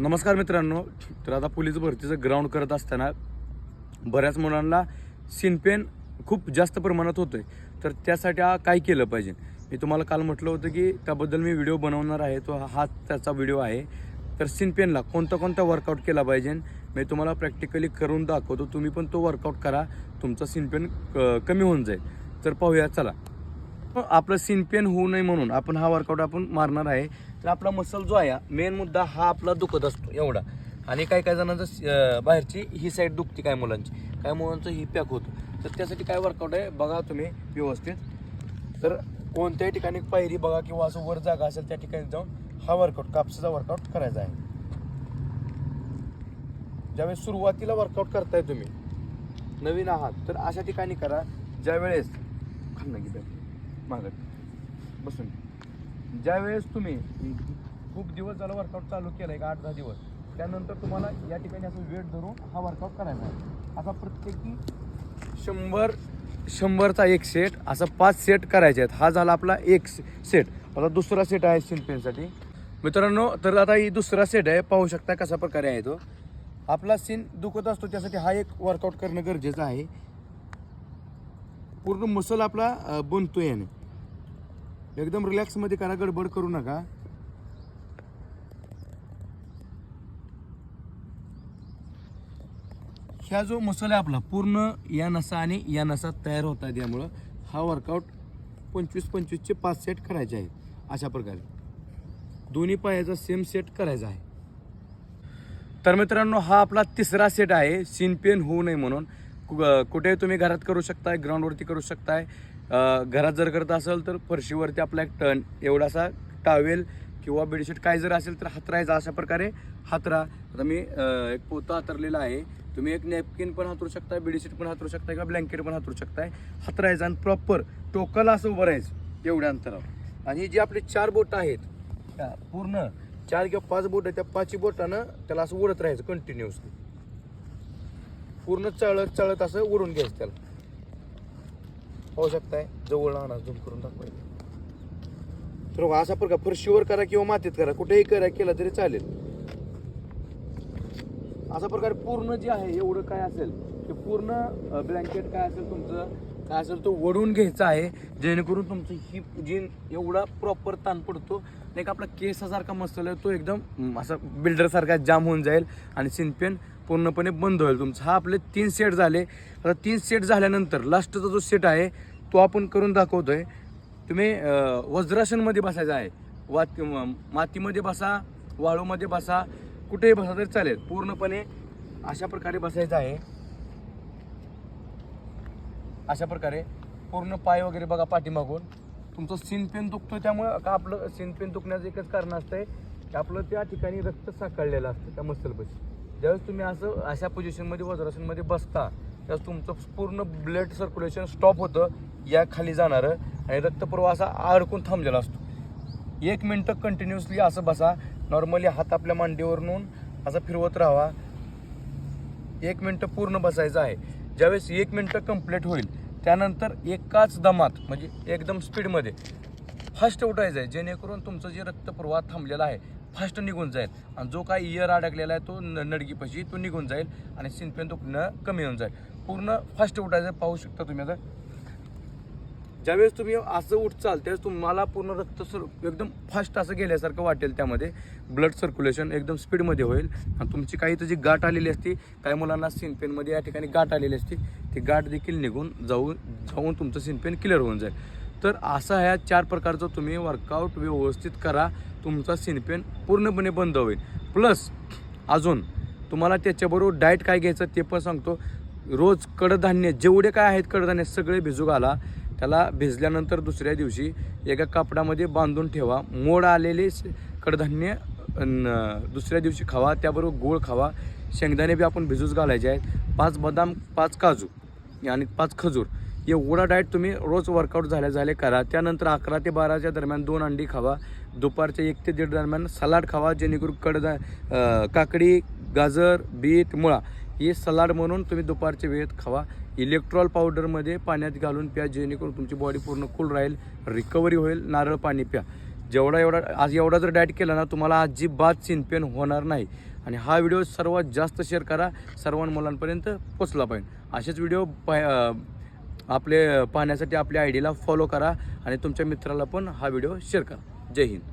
नमस्कार मित्रांनो. तर आता पोलीस भरतीचं ग्राउंड करत असताना बऱ्याच मुलांना सिनपेन खूप जास्त प्रमाणात होतं आहे तर त्यासाठी हा काय केलं पाहिजे? मी तुम्हाला काल म्हटलं होतं की त्याबद्दल मी व्हिडिओ बनवणार आहे. तो हा त्याचा व्हिडिओ आहे. तर सिनपेनला कोणता कोणता वर्कआउट केला पाहिजे? मी तुम्हाला प्रॅक्टिकली करून दाखवतो. तुम्ही पण तो वर्कआउट करा. तुमचा सिनपेन कमी होऊन जाईल. तर पाहूया चला. आपलं सिनपेन होऊ नये म्हणून आपण हा वर्कआउट आपण मारणार आहे. तर आपला मसल जो आहे मेन मुद्दा हा आपला दुखत असतो एवढा. आणि काही काही जणांचं बाहेरची ही साईड दुखते काय मुलांची. काय मुलांचं ही पॅक होतं. तर त्यासाठी काय वर्कआउट आहे बघा तुम्ही व्यवस्थित. तर कोणत्याही ठिकाणी पायरी बघा किंवा असं वर जागा असेल त्या ठिकाणी जाऊन हा वर्कआउट कापसाचा वर्कआउट करायचा आहे. ज्यावेळेस सुरुवातीला वर्कआउट करताय तुम्ही नवीन आहात तर अशा ठिकाणी करा. ज्यावेळेस खाल्लं मागत. बसून. ज्यावेळेस तुम्ही खूप दिवस झाला वर्कआउट चालू केलं एक आठ दहा दिवस त्यानंतर तुम्हाला या ठिकाणी असं वेट धरून हा वर्कआउट करायचा आहे. असा प्रत्येकी शंभर शंभरचा एक सेट असा पाच सेट करायचे आहेत. हा झाला आपला एक सेट आता दुसरा सेट आहे सिनपेनसाठी मित्रांनो तर आता ही दुसरा सेट आहे. पाहू शकता कशा प्रकारे आहे तो. आपला सीन दुखत असतो त्यासाठी हा एक वर्कआउट करणं गरजेचं आहे. पूर्ण मसल आपला बनतो याने. एकदम रिलॅक्समध्ये करा गडबड करू नका. ह्या जो मसल आहे आपला पूर्ण या नसा आणि या नसा तयार होत आहेत यामुळं हा वर्कआउट पंचवीस पंचवीसचे पाच सेट करायचे आहेत अशा प्रकारे. दोन्ही पायाचा सेम सेट करायचा आहे. तर मित्रांनो हा आपला तिसरा सेट आहे. सीन पेन होऊ नये म्हणून. कुठेही कुठे तुम्ही घरात करू शकताय ग्राउंडवरती करू शकताय. घरात जर करत असेल तर फरशीवरती आपला एक टन एवढासा टावेल किंवा बेडशीट काय जर असेल तर हातरायचा अशा प्रकारे हातरा. आता मी एक पोतं हातरलेला आहे. तुम्ही एक नॅपकिन पण हातरू शकताय बेडशीट पण हातरू शकताय किंवा ब्लँकेट पण हातरू शकताय. हातरायचं आणि प्रॉपर टोकाला असं उभं राहायचं एवढ्या अंतरावर. आणि जे जी आपली चार बोटं आहेत पूर्ण चार किंवा पाच बोट आहेत त्या पाचही बोटानं त्याला असं ओढत राहायचं कंटिन्युअसली पूर्ण चळत चळत असं ओढून घ्यायचं त्याला. पाहू शकताय. जवळ आणा झूम करून दाखवायचं तर बघा, असा प्रकार फरशीवर करा किंवा मातीत करा कुठेही करा केला तरी चालेल. असा प्रकार पूर्ण जे आहे एवढं काय असेल ते पूर्ण ब्लँकेट काय असेल तुमचं काय असेल तो वडून घ्यायचा आहे जेणेकरून तुमचं ही जीन एवढा प्रॉपर ताण पडतो. नाही का आपला केसासारखा मसल तो एकदम असा बिल्डरसारखा जाम होऊन जाईल आणि सिनपेन पूर्णपणे बंद होईल. तुमचं हा आपले तीन सेट झाले. आता तीन सेट झाल्यानंतर लास्टचा जो सेट आहे तो आपण करून दाखवतो आहे तुम्ही वज्रासनमध्ये बसायचं आहे. वात मातीमध्ये बसा वाळूमध्ये बसा कुठेही बसा तरी चालेल. पूर्णपणे अशा प्रकारे बसायचं आहे. अशा प्रकारे पूर्ण पाय वगैरे बघा पाठीमागून. तुमचं सीन पेन दुखतो त्यामुळे का आपलं सीन पेन दुखण्याचं एकच कारण असतंय की आपलं त्या ठिकाणी रक्त साकळलेलं असतं त्या मसलपशी ज्यावेळेस तुम्ही असं अशा पोझिशनमध्ये वज्रासनमध्ये बसता त्यावेळेस तुमचं पूर्ण ब्लड सर्क्युलेशन स्टॉप होतं या खाली जाणारं आणि रक्तप्रवाह असा अडकून थांबलेला असतो. एक मिनटं कंटिन्युअसली असं बसा. नॉर्मली हात आपल्या मांडीवरून असं फिरवत राहावा. एक मिनटं पूर्ण बसायचं आहे. ज्यावेळेस एक मिनटं कंप्लीट होईल त्यानंतर एकाच दमात म्हणजे एकदम स्पीडमध्ये फास्ट उठायचं आहे. जेणेकरून तुमचं जे रक्तप्रवाह थांबलेला आहे फास्ट निघून जाईल. आणि जो काही इयर अडकलेला आहे तो न- नडगीपाशी तो निघून जाईल आणि सिनपेन दुखणं कमी होऊन जाईल. पूर्ण फास्ट उठायचं पाहू शकता तुम्ही आता. ज्यावेळेस तुम्ही असं उठचाल त्यावेळेस तुम्हाला पूर्ण रक्त सर एकदम फास्ट असं गेल्यासारखं वाटेल त्यामध्ये. ब्लड सर्क्युलेशन एकदम स्पीडमध्ये होईल. आणि तुमची काही तुझी गाठ आलेली असती काही मुलांना सिनपेनमध्ये या ठिकाणी गाठ आलेली असती ती गाठ देखील निघून जाऊन जाऊन तुमचं सिनपेन क्लिअर होऊन जाईल. तर असा ह्या चार प्रकारचं तुम्ही वर्कआउट व्यवस्थित करा. तुमचा सिनपेन पूर्णपणे बंद होईल. प्लस अजून तुम्हाला त्याच्याबरोबर डाएट काय घ्यायचं ते पण सांगतो. रोज कडधान्य जेवढे काय आहेत कडधान्य सगळे भिजू घाला. त्याला भिजल्यानंतर दुसऱ्या दिवशी एका कापडामध्ये बांधून ठेवा. मोड आलेले कडधान्य दुसऱ्या दिवशी खावा. त्याबरोबर गोळ खावा. शेंगदाणे बी आपण भिजूच घालायचे आहेत. पाच बदाम पाच काजू आणि पाच खजूर. एवढा डाएट तुम्ही रोज वर्कआउट झाल्या झाले करा. त्यानंतर अकरा ते बाराच्या दरम्यान दोन अंडी खावा. दुपारच्या एक ते दीड दरम्यान सलाड खावा जेणेकरून कडदा काकडी गाजर बीट मुळा हे सलाड म्हणून तुम्ही दुपारच्या वेळेत खावा. इलेक्ट्रॉल पावडरमध्ये पाण्यात घालून प्या जेणेकरून तुमची बॉडी पूर्ण कूल राहील रिकव्हरी होईल नारळ पाणी प्या. जेवढा एवढा आज एवढा जर डाएट केला ना तुम्हाला अजिबात चिनपेन होणार नाही. आणि हा व्हिडिओ सर्वात जास्त शेअर करा सर्व मुलांपर्यंत पोचला पाहिजे. असेच व्हिडिओ पाह आपले पाहण्यासाठी आपल्या आय डीला फॉलो करा आणि तुमच्या मित्राला पण हा व्हिडिओ शेअर करा. జై హింద్.